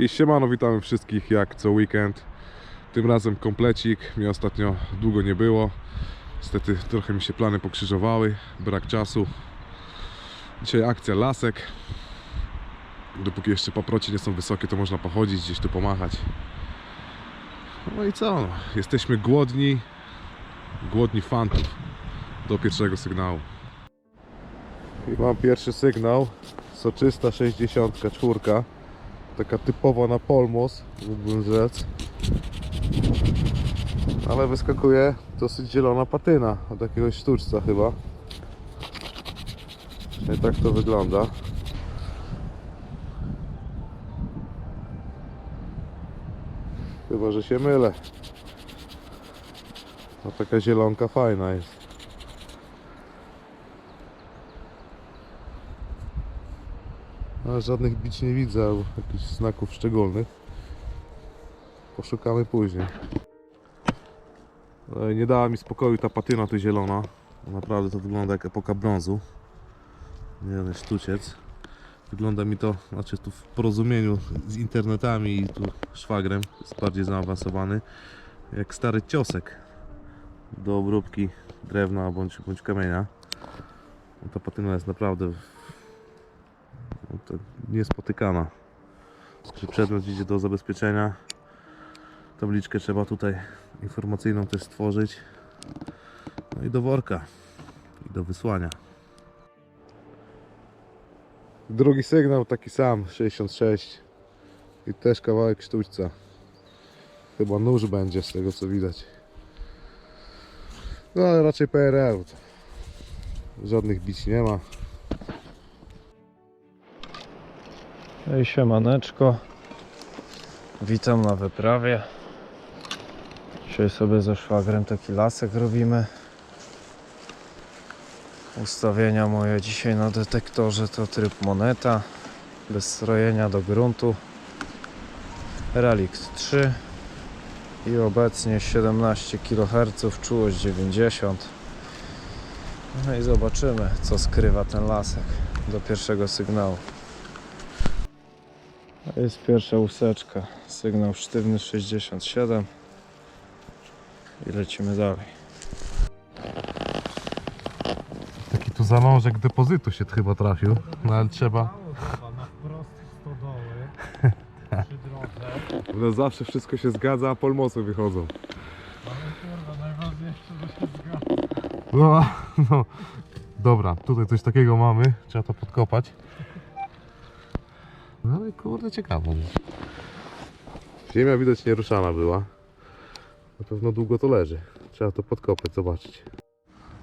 I siemano, witamy wszystkich jak co weekend. Tym razem komplecik, mnie ostatnio długo nie było. Niestety trochę mi się plany pokrzyżowały, brak czasu. Dzisiaj akcja lasek. Dopóki jeszcze paprocie nie są wysokie, to można pochodzić, gdzieś tu pomachać. No i co? no, Jesteśmy głodni, głodni fantów do pierwszego sygnału. I mam pierwszy sygnał, soczysta 64 taka typowa na polmos, mógłbym rzec. Ale wyskakuje dosyć zielona patyna od jakiegoś sztuczca chyba. Przynajmniej tak to wygląda. Chyba, że się mylę. No taka zielonka fajna jest. Ale żadnych bić nie widzę, albo jakichś znaków szczególnych. Poszukamy później. No nie dała mi spokoju ta patyna tu zielona. Naprawdę to wygląda jak epoka brązu. Nie jeden sztuciec. Wygląda mi to, znaczy tu w porozumieniu z internetami i tu szwagrem, jest bardziej zaawansowany, jak stary ciosek do obróbki drewna bądź, bądź kamienia. No ta patyna jest naprawdę to niespotykana. Czy przedmiot idzie do zabezpieczenia? Tabliczkę trzeba tutaj informacyjną też stworzyć. No i do worka. I do wysłania. Drugi sygnał taki sam, 66. I też kawałek sztućca. Chyba nóż będzie z tego co widać. No ale raczej PRL. Żadnych bić nie ma. Hej, siemaneczko. Witam na wyprawie. Dzisiaj sobie ze szwagrem taki lasek robimy. Ustawienia moje dzisiaj na detektorze to tryb moneta. Bez strojenia do gruntu. Relikt 3 i obecnie 17 kHz, czułość 90. No i zobaczymy co skrywa ten lasek do pierwszego sygnału. To jest pierwsza łuseczka. Sygnał sztywny 67. I lecimy dalej. Taki tu zalążek depozytu się chyba trafił. No ale trzeba. na wprost stodoły przy drodze. No zawsze wszystko się zgadza, a polmosy wychodzą. Ale kurwa, najważniejsze, że się zgadza. No, no. Dobra, tutaj coś takiego mamy. Trzeba to podkopać. Kurde ciekawe. Ziemia widać nieruszana była. Na pewno długo to leży. Trzeba to podkopać, zobaczyć.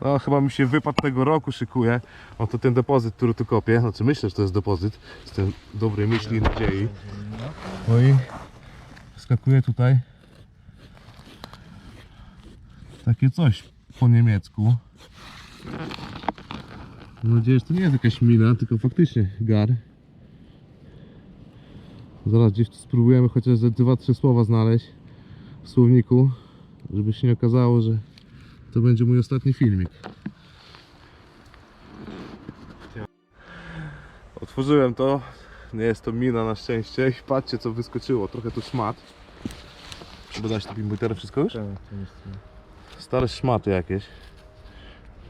No chyba mi się wypad tego roku szykuje. Oto ten depozyt, który tu kopię. Znaczy myślę, że to jest depozyt. Z tym dobrej myśli i nadziei. No i skakuje tutaj takie coś po niemiecku. Mam nadzieję, że to nie jest jakaś mina, tylko faktycznie gar. Zaraz gdzieś tu spróbujemy chociaż ze dwa, trzy słowa znaleźć w słowniku, żeby się nie okazało, że to będzie mój ostatni filmik. Otworzyłem to. Nie jest to mina na szczęście. I patrzcie co wyskoczyło. Trochę tu szmat. Trzeba dać tu bimbuterę wszystko już? Stare szmaty jakieś.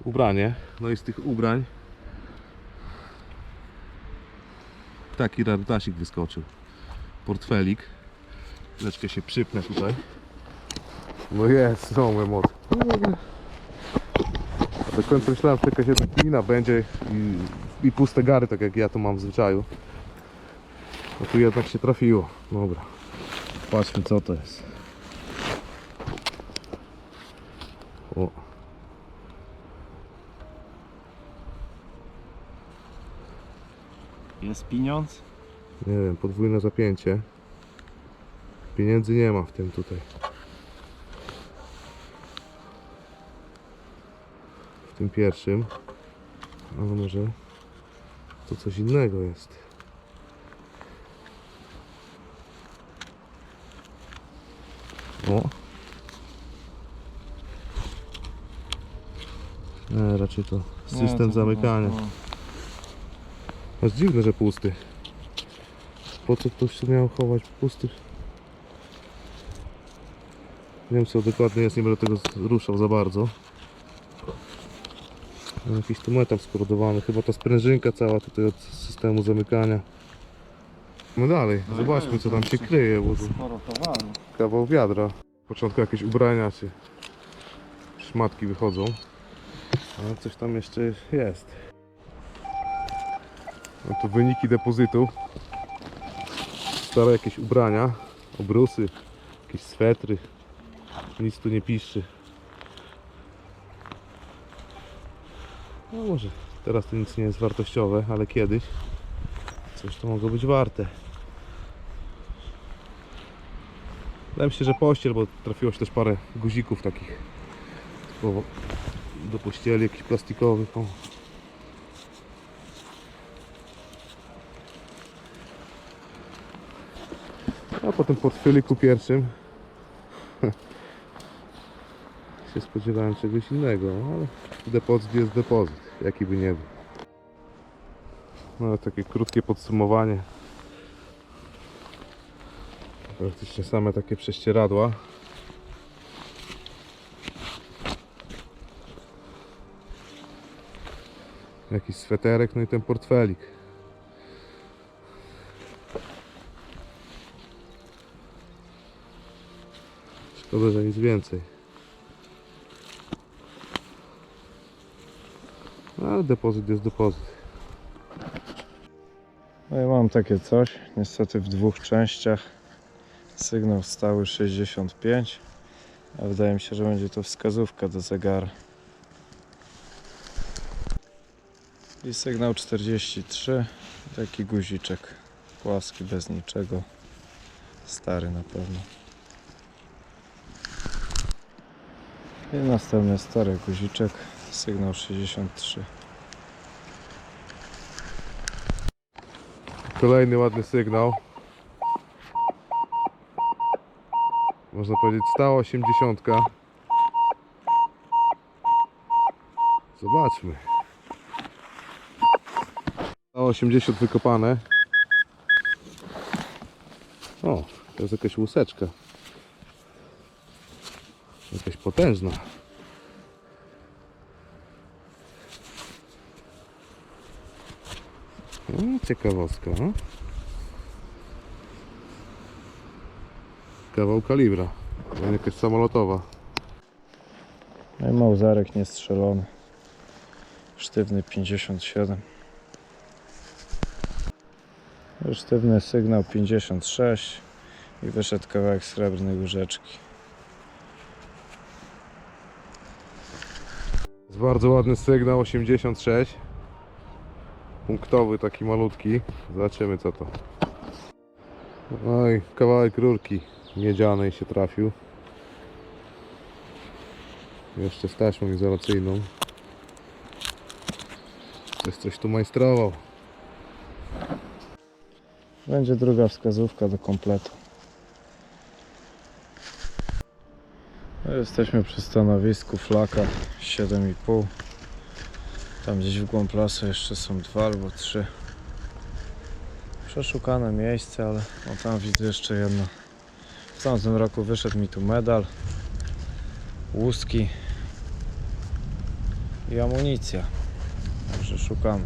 Ubranie. No i z tych ubrań taki rarytasik wyskoczył. Portfelik. Chwileczkę się przypnę tutaj. No jest, znowu emocje. A do końca myślałem, że jakaś jedna glina będzie i, i puste gary, tak jak ja to mam w zwyczaju. No tu jednak się trafiło. Dobra. Patrzmy co to jest. O. Jest pieniądz? Nie wiem, podwójne zapięcie. Pieniędzy nie ma w tym tutaj. W tym pierwszym. Ale może to coś innego jest. O. Nie, raczej to system zamykania. Aż dziwne, że pusty. Po co to miał chować pustych? Nie wiem co dokładnie jest, nie będę tego ruszał za bardzo. No, Jakiś tu metal skorodowany, chyba ta sprężynka cała tutaj od systemu zamykania. No dalej, zobaczmy co tam się kryje, bo tu Sporo towaru. kawał wiadra. W początku jakieś ubrania czy szmatki wychodzą. Ale coś tam jeszcze jest. No to wyniki depozytu. Stare jakieś ubrania, obrusy, jakieś swetry. Nic tu nie piszczy. No może teraz to nic nie jest wartościowe, ale kiedyś coś to mogło być warte. Wydaje mi się, że pościel, bo trafiło się też parę guzików takich do pościeli, jakichś plastikowych. A po tym portfeliku pierwszym się spodziewałem czegoś innego, ale depozyt jest depozyt, jaki by nie był. No takie krótkie podsumowanie. Praktycznie same takie prześcieradła. Jakiś sweterek, no i ten portfelik. Szkoda, że nic więcej. No, Ale depozyt jest depozyt. No ja mam takie coś, niestety w dwóch częściach. Sygnał stały 65, a wydaje mi się, że będzie to wskazówka do zegara. I sygnał 43, taki guziczek płaski, bez niczego. Stary na pewno. I następny stary guziczek, sygnał 63. Kolejny ładny sygnał. Można powiedzieć stała 80. Zobaczmy. Stała 80 wykopane. O, to jest jakaś łuseczka. Jakaś potężna. No, ciekawostka. Kawał kalibra. Jakaś samolotowa. No i małzarek niestrzelony. Sztywny 57. Sztywny sygnał 56 i wyszedł kawałek srebrnej łyżeczki. Jest bardzo ładny sygnał 86. Punktowy taki malutki. Zobaczymy co to. No i kawałek rurki miedzianej się trafił. Jeszcze z taśmą izolacyjną. Ktoś coś tu majstrował. Będzie druga wskazówka do kompletu. Jesteśmy przy stanowisku flaka 7,5. Tam gdzieś w głąb lasu jeszcze są dwa albo trzy. Przeszukane miejsce, ale no tam widzę jeszcze jedno. W tamtym roku wyszedł mi tu medal, łuski i amunicja. Także szukamy.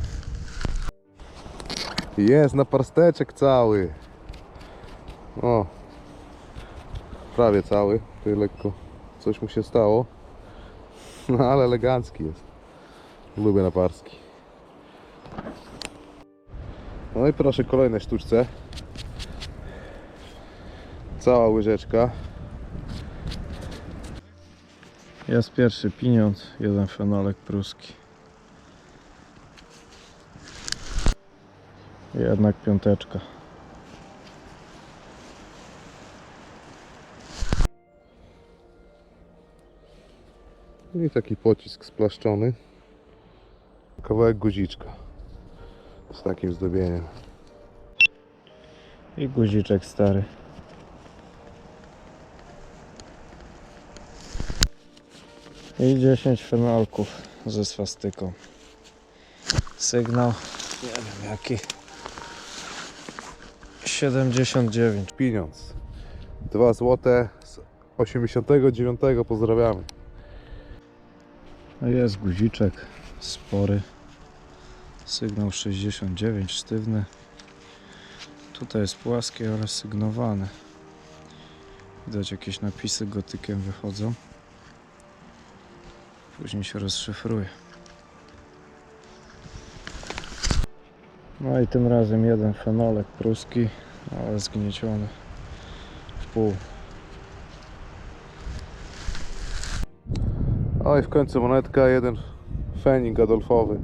Jest naparsteczek cały. O. Prawie cały. Tutaj lekko coś mu się stało. No ale elegancki jest. Lubię naparski. No i proszę kolejne sztuczce. Cała łyżeczka. Jest pierwszy pieniądz, jeden fenolek pruski. Jednak piąteczka. I taki pocisk splaszczony. Kawałek guziczka. Z takim zdobieniem. I guziczek stary. I 10 fenolków ze swastyką. Sygnał, nie wiem jaki. 6,79. Pieniądz. 2 złote z 89. Pozdrawiamy. No jest guziczek spory. Sygnał 69, sztywny. Tutaj jest płaskie, ale sygnowane. Widać jakieś napisy gotykiem wychodzą. Później się rozszyfruje. No i tym razem jeden fenolek pruski, ale zgnieciony w pół. O i w końcu monetka, jeden fenik Adolfowy.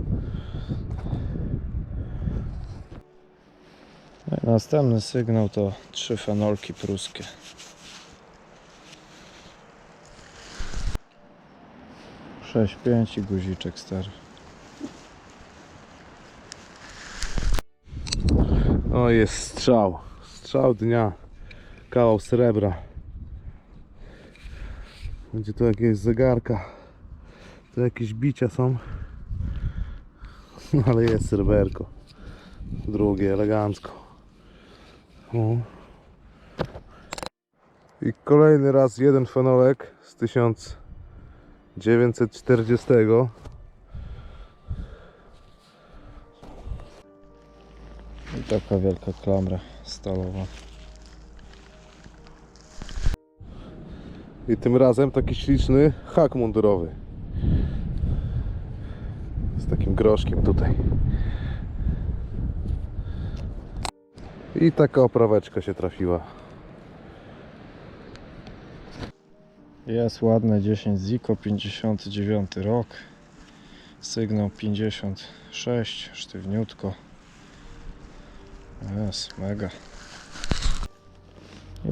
No Następny sygnał to trzy fenolki pruskie. Sześć, pięć i guziczek stary. O jest strzał. Strzał dnia. Kawał srebra. Będzie tu jakieś zegarka. Tu jakieś bicia są. No, Ale jest sreberko. Drugie elegancko. I kolejny raz jeden fenolek z 1940. I taka wielka klamra stalowa. I tym razem taki śliczny hak mundurowy. Groszkiem tutaj. I taka opraweczka się trafiła. Jest ładne 10 Ziko, 59 rok. Sygnał 56, sztywniutko. Jest, mega.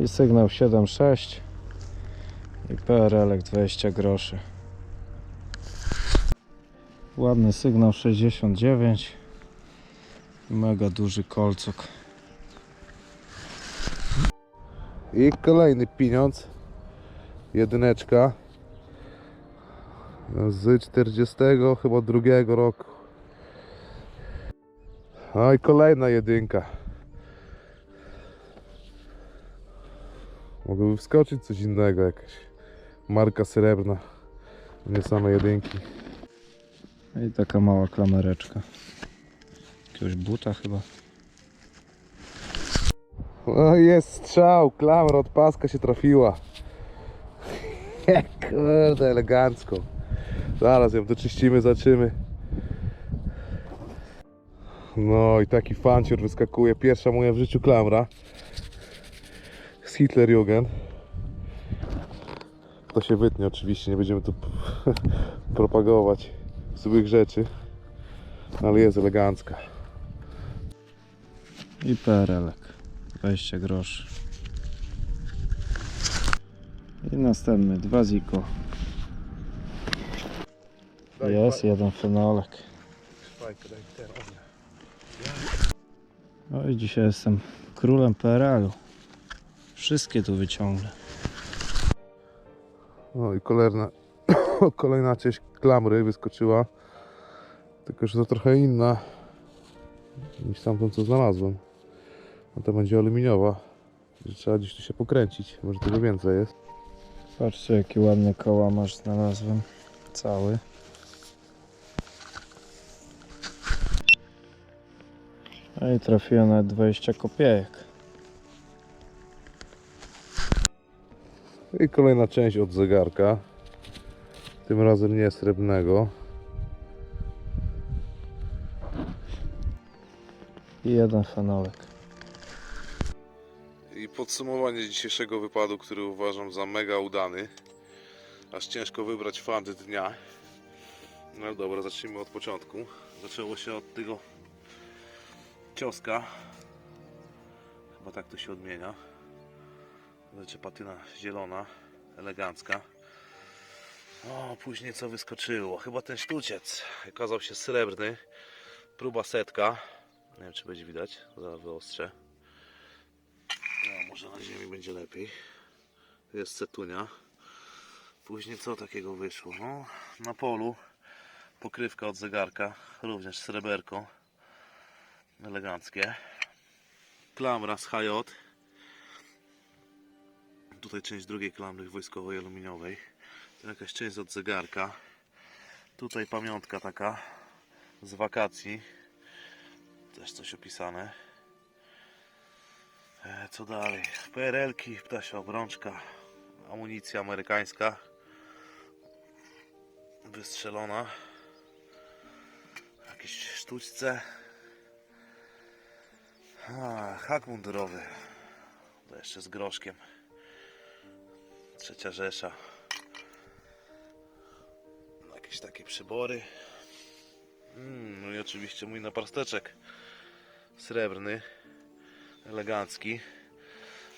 I sygnał 76 i PRL 20 groszy. Ładny sygnał 69. Mega duży kolcok. I kolejny pieniądz. Jedyneczka. Z 40 chyba drugiego roku. No i kolejna jedynka. Mogłoby wskoczyć coś innego, jakaś marka srebrna. Nie same jedynki. I taka mała klamereczka. Jakiegoś buta chyba. O, jest strzał, klamra od paska się trafiła. Kurde, elegancko. Zaraz ją doczyścimy, zaczymy. No i taki fancior wyskakuje. Pierwsza moja w życiu klamra. Z Hitlerjugend. To się wytnie oczywiście, nie będziemy tu propagować złych rzeczy. Ale jest elegancka. I PRL 20 groszy. I następny, dwa Ziko. Jest jeden fenolek. No i dzisiaj jestem królem PRL-u. Wszystkie tu wyciągnę. No i kolejna, kolejna część klamry wyskoczyła. Tylko, że to trochę inna niż tamtą, co znalazłem. No to będzie aluminiowa. Że Trzeba gdzieś tu się pokręcić. Może tego więcej jest. Patrzcie jaki ładny kołamarz znalazłem. Cały. No i trafiłem nawet 20 kopiejek. I kolejna część od zegarka. Tym razem nie srebrnego. I jeden fenolek. I podsumowanie dzisiejszego wypadu, który uważam za mega udany. Aż ciężko wybrać fant dnia. No dobra, zacznijmy od początku. Zaczęło się od tego cioska. Chyba tak to się odmienia. Znaczy patyna zielona, elegancka. O, później co wyskoczyło? Chyba ten sztuciec. Okazał się srebrny. Próba setka. Nie wiem, czy będzie widać. Zaraz wyostrzę. No, może na ziemi będzie lepiej. Jest setunia. Później co takiego wyszło? No, na polu pokrywka od zegarka, również sreberko. Eleganckie. klamra z HJ. Tutaj część drugiej klamry wojskowej aluminiowej. Tu jakaś część od zegarka. Tutaj pamiątka taka z wakacji. Też coś opisane. E, Co dalej? PRL-ki, ptasia obrączka, amunicja amerykańska. Wystrzelona. Jakieś sztućce. A, hak mundurowy. To jeszcze z groszkiem. Trzecia Rzesza. Jakieś takie przybory. Mm, no i oczywiście mój naparsteczek. Srebrny. Elegancki.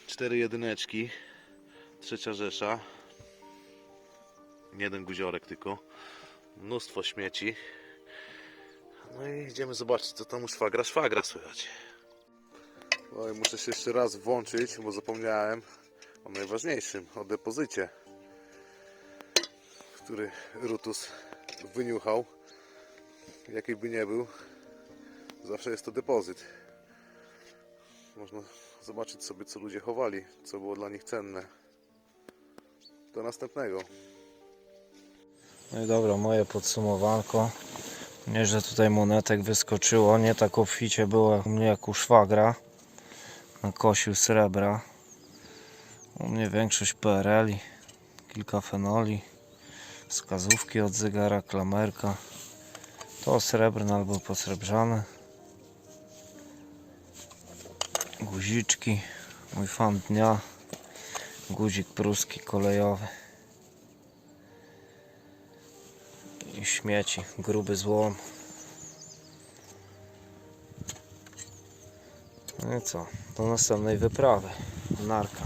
Cztery jedyneczki. Trzecia Rzesza. Jeden guziorek tylko. Mnóstwo śmieci. No i idziemy zobaczyć co tam u szwagra. Szwagra słychać. Oj, muszę się jeszcze raz włączyć, bo zapomniałem o najważniejszym, o depozycie, który Rutus wyniuchał. Jaki by nie był, zawsze jest to depozyt. Można zobaczyć sobie, co ludzie chowali, co było dla nich cenne. Do następnego. No i dobra, moje podsumowanko. Nie, że tutaj monetek wyskoczyło, nie tak obficie było u mnie jak u szwagra. Na kosiu srebra. U mnie większość PRL-i, kilka fenoli, wskazówki od zegara, klamerka. To srebrne albo posrebrzane. Guziczki, mój fan dnia. Guzik pruski kolejowy. i śmieci, gruby złom. No i co? Do następnej wyprawy. Narka.